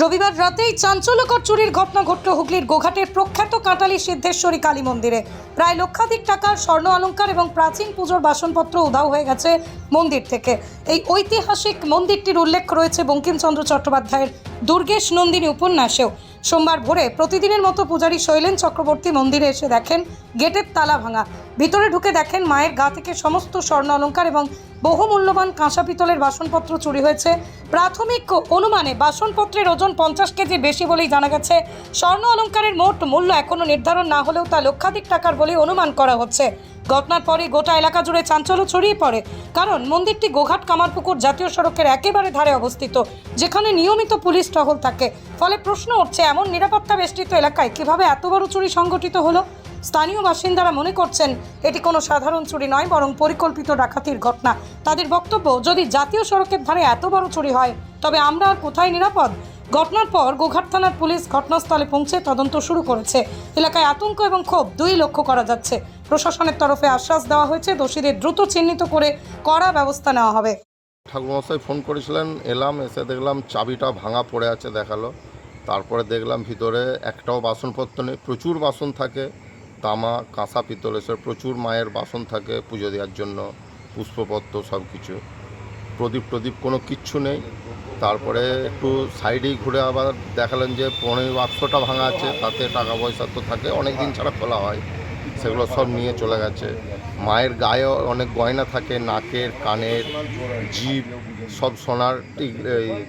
রবিবার রাতেই চাঞ্চল্যকর চুরির ঘটনা ঘটল হুগলির গোঘাটের প্রখ্যাত কাঁটালি সিদ্ধেশ্বরী কালী মন্দিরে। প্রায় লক্ষাধিক টাকার স্বর্ণ অলঙ্কার এবং প্রাচীন পুজোর বাসনপত্র উধাও হয়ে গেছে মন্দির থেকে। এই ঐতিহাসিক মন্দিরটির উল্লেখ রয়েছে বঙ্কিমচন্দ্র চট্টোপাধ্যায়ের দুর্গেশ নন্দিনী উপন্যাসেও। সোমবার ভোরে প্রতিদিনের মতো পূজারী শৈলেন চক্রবর্তী মন্দিরে এসে দেখেন গেটের তালা ভাঙা। ভিতরে ঢুকে দেখেন মায়ের গা থেকে সমস্ত স্বর্ণ অলঙ্কার এবং বহু মূল্যবান কাঁসা পিতলের বাসনপত্র চুরি হয়েছে। প্রাথমিক অনুমানে বাসনপত্রের ওজন পঞ্চাশ কেজি বেশি বলেই জানা গেছে। স্বর্ণ অলংকারের মোট মূল্য এখনও নির্ধারণ না হলেও তা লক্ষাধিক টাকার বলে অনুমান করা হচ্ছে। ঘটনার পরে গোটা এলাকা জুড়ে চাঞ্চল্য ছড়িয়ে পড়ে। কারণ মন্দিরটি গোঘাট কামারপুকুর জাতীয় সড়কের একেবারে ধারে অবস্থিত, যেখানে নিয়মিত পুলিশ টহল থাকে। ফলে প্রশ্ন উঠছে, এমন নিরাপত্তা বেষ্টিত এলাকায় কীভাবে এত বড় চুরি সংগঠিত হলো? স্থানীয় বাসিন্দারা মনে করছেন, এটি কোনো সাধারণ চুরি নয়, বরং পরিকল্পিত ডাকাতির ঘটনা। তাদের বক্তব্য, যদি জাতীয় সড়কের ধারে এত বড় চুরি হয়, তবে আমরা আর কোথায় নিরাপদ? ঘটনার পর গোঘাট থানার পুলিশ ঘটনাস্থলে পৌঁছে তদন্ত শুরু করেছে। এলাকায় আতঙ্ক এবং ক্ষোভ দুই লক্ষ্য করা যাচ্ছে। প্রশাসনের তরফে আশ্বাস দেওয়া হয়েছে, দোষীদের দ্রুত চিহ্নিত করে কড়া ব্যবস্থা নেওয়া হবে। ঠাকুরমশাই ফোন করেছিলেন, এলাম, এসে দেখলাম চাবিটা ভাঙা পড়ে আছে দেখাল। তারপরে দেখলাম ভিতরে একটাও বাসনপত্র নেই, প্রচুর বাসন থাকে, তামা, কাঁসা পিতল এসব প্রচুর মায়ের বাসন থাকে পুজো দেওয়ার জন্য, পুষ্পপত্র সব কিছু প্রদীপ প্রদীপ কোনো কিচ্ছু নেই। তারপরে একটু সাইডেই ঘুরে আবার দেখালেন যে পনেরো বাক্সটা ভাঙা আছে, তাতে টাকা পয়সা তো থাকে অনেক দিন ছাড়া খোলা হয়। সেগুলো সব নিয়ে চলে গেছে। মায়ের গায়ে অনেক গয়না থাকে নাকের কানের জিভ সব সোনার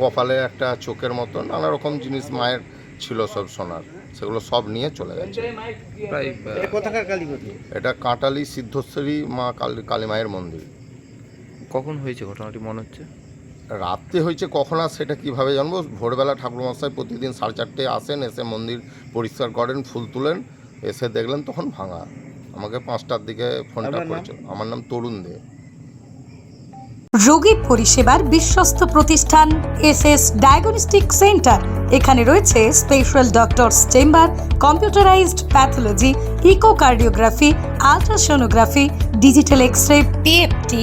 কপালে একটা চোখের মতো নানা রকম জিনিস মায়ের ছিল সব সোনার সেগুলো সব নিয়ে চলে গেছে। এটা কাঁটালি সিদ্ধেশ্বরী মা কালী কালী মায়ের মন্দির। কখন হয়েছে ঘটনাটি মনে হচ্ছে? রাত্রে হয়েছে কখন আর সেটা কীভাবে জানব? ভোরবেলা ঠাকুরমশাই প্রতিদিন সাড়ে চারটে আসেন এসে মন্দির পরিষ্কার করেন ফুল তুলেন এসে দেখলেন তখন ভাঙা। আমাকে পাঁচটার দিকে ফোনটা? করেছিল আমার নাম তরুণ দে। রোগী পরিষেবার বিশ্বস্ত প্রতিষ্ঠান এস এস ডায়াগনস্টিক সেন্টার। এখানে রয়েছে special doctors chamber computerised pathology echocardiography ultrasonography digital X ray PFT